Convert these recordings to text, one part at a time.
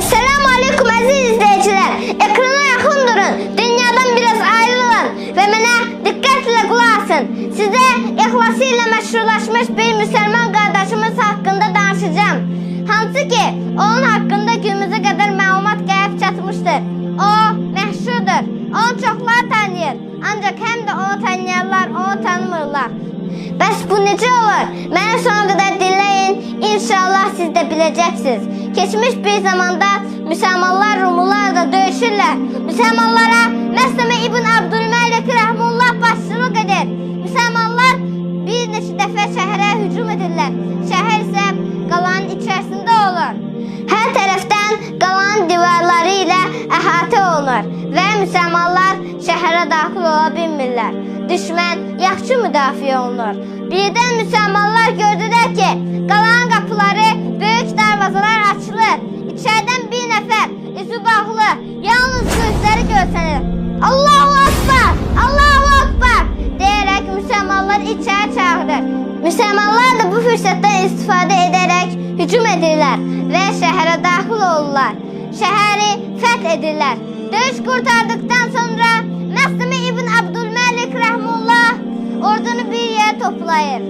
Esselamu Aleyküm aziz izleyiciler. Ekrana yakın durun. Dünyadan biraz ayrılın. Ve bana dikkatle kulak asın. Size ihlasıyla meşrulaşmış bir Müslüman kardeşimiz hakkında danışacağım. Hansı ki onun hakkında günümüze kadar məlumat gəlib çatmıştır. O məşhurdur. Onu çoxlar tanıyır. Ancak hem de onu tanıyanlar onu tanımırlar. Bəs bu necə olur? Məni sona qədər dinləyin. İnşallah siz də biləcəksiniz. Keçmiş bir zamanda müsəlmanlar Rumlularla döyüşürlər. Müsəlmanlara Məsləmə İbn Abdülməlik rəhmullah başçılıq edir. Müsəlmanlar bir neçə dəfə şəhərə hücum edirlər. Şəhər isə qalanın içərisində olur. Hər tərəfdən qalanın divarları ilə əhatə olunur və müsəlmanlar şəhərə daxil ola bilmirlər. Düşmən yaxşı müdafiə olunur. Birdən müsəlmanlar gördülər ki, qalanın içəri çağırır. Müsəlmanlar da bu fürsətdən istifadə edərək hücum edirlər və şəhərə daxil olurlar. Şəhəri fəth edirlər. Döyüş qurtardıktan sonra Məsləmə İbn Abdülməlik rəhmullah ordunu bir yerə toplayır.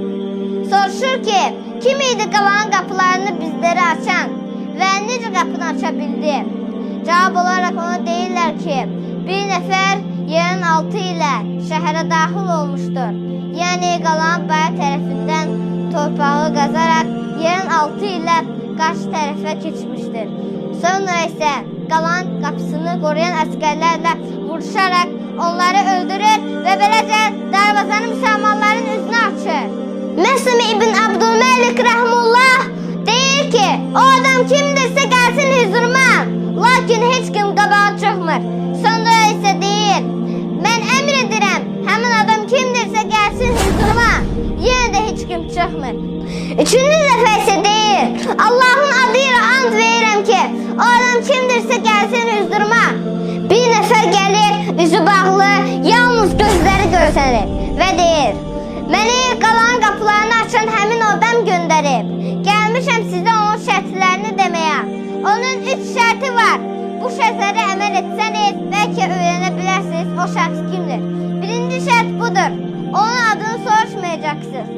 Soruşur ki, kim idi qalan qapılarını bizlərə açan və necə qapını aça bildi? Cavab olaraq ona deyirlər ki, bir nəfər yerin altı ilə şəhərə daxil olmuşdur. Yəni qalan bayır tərəfindən torpağı qazaraq yerin altı ilə qarşı tərəfə keçmişdir. Sonra isə qalan qapısını qoruyan əskərlərlə vuruşaraq onları öldürür və beləcə darvazanı müsəlmanların üzünə açır. Məsələn İbn Abdülməlik rəhmullah deyir ki, o adam kimdirsə çıxmır. Sonra isə deyir, mən əmr edirəm, həmin adam kimdirsə gəlsin hüzuruma. Yenə də heç kim çıxmır. Üçüncü dəfə isə deyir, Allahın adı ilə and verirəm ki, o adam kimdirsə gəlsin hüzuruma. Bir nəfər gəlir, üzü bağlı, yalnız gözləri görsənir və deyir, Məni qalan qapılarını açan həmin Bu şərtlərə əməl etsəniz, bəlkə öyrənə bilərsiniz o şəxs kimdir. Birinci şərt budur. Onun adını soruşmayacaqsınız.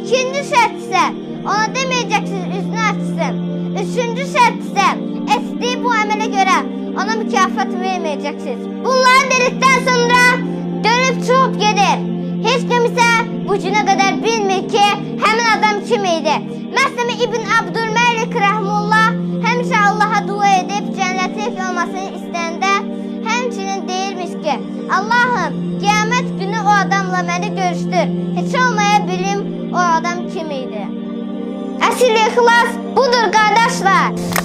İkinci şərt isə ona deməyəcəksiniz üzünü açsın. Üçüncü şərt isə etdiyi bu əmələ görə ona mükafat verməyəcəksiniz. Bunları dedikdən sonra dönüb çıxıb gedir. Heç kim isə bu günə qədər bilmir ki, həmin adam kim idi. Məsələn İbn Allahım, qiyamət günü o adamla məni görüşdür. Heç olmaya bilim o adam kim idi. Əsl ixlas budur qardaşlar.